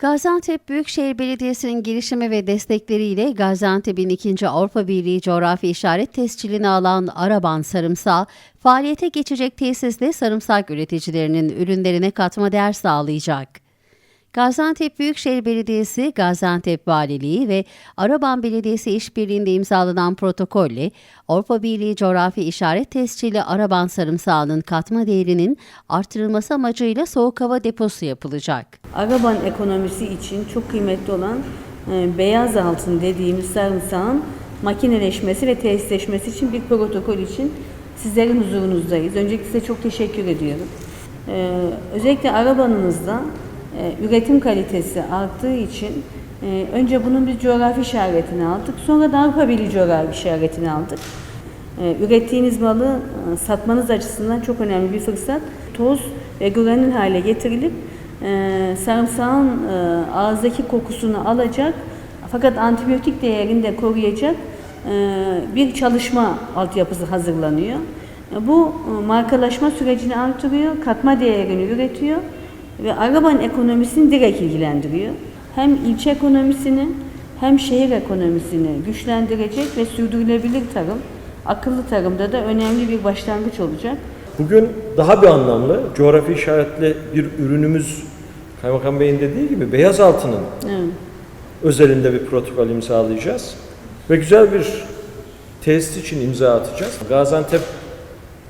Gaziantep Büyükşehir Belediyesi'nin girişimi ve destekleriyle Gaziantep'in ikinci Avrupa Birliği coğrafi işaret tescilini alan Araban Sarımsağı, faaliyete geçecek tesiste sarımsak üreticilerinin ürünlerine katma değer sağlayacak. Gaziantep Büyükşehir Belediyesi, Gaziantep Valiliği ve Araban Belediyesi işbirliğinde imzalanan protokolle Avrupa Birliği coğrafi işaret tescili Araban sarımsağının katma değerinin artırılması amacıyla soğuk hava deposu yapılacak. Araban ekonomisi için çok kıymetli olan e, beyaz altın dediğimiz sarımsağın makineleşmesi ve tesisleşmesi için bir protokol için sizlerin huzurunuzdayız. Öncelikle size çok teşekkür ediyorum. E, özellikle arabanınızda e, üretim kalitesi arttığı için e, önce bunun bir coğrafi işaretini aldık. Sonra da Avrupa Birliği coğrafi işaretini aldık. E, Ürettiğiniz malı e, satmanız açısından çok önemli bir fırsat. Toz ve granül hale getirilip e, sarımsağın e, ağızdaki kokusunu alacak fakat antibiyotik değerini de koruyacak e, bir çalışma altyapısı hazırlanıyor. E, Bu markalaşma sürecini artırıyor, katma değerini üretiyor ve arabanın ekonomisini direkt ilgilendiriyor. Hem ilçe ekonomisini hem şehir ekonomisini güçlendirecek ve sürdürülebilir tarım, akıllı tarımda da önemli bir başlangıç olacak. Bugün daha bir anlamlı, coğrafi işaretli bir ürünümüz Kaymakam Bey'in dediği gibi beyaz altının Evet. özelinde bir protokol imzalayacağız. Ve güzel bir tesis için imza atacağız. Gaziantep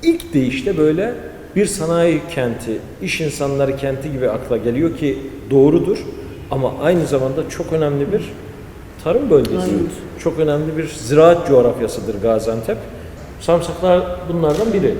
ilk deyişte böyle bir sanayi kenti, iş insanları kenti gibi akla geliyor ki doğrudur. Ama aynı zamanda çok önemli bir tarım bölgesi. Evet. Çok önemli bir ziraat coğrafyasıdır Gaziantep. Samsaklar bunlardan biri.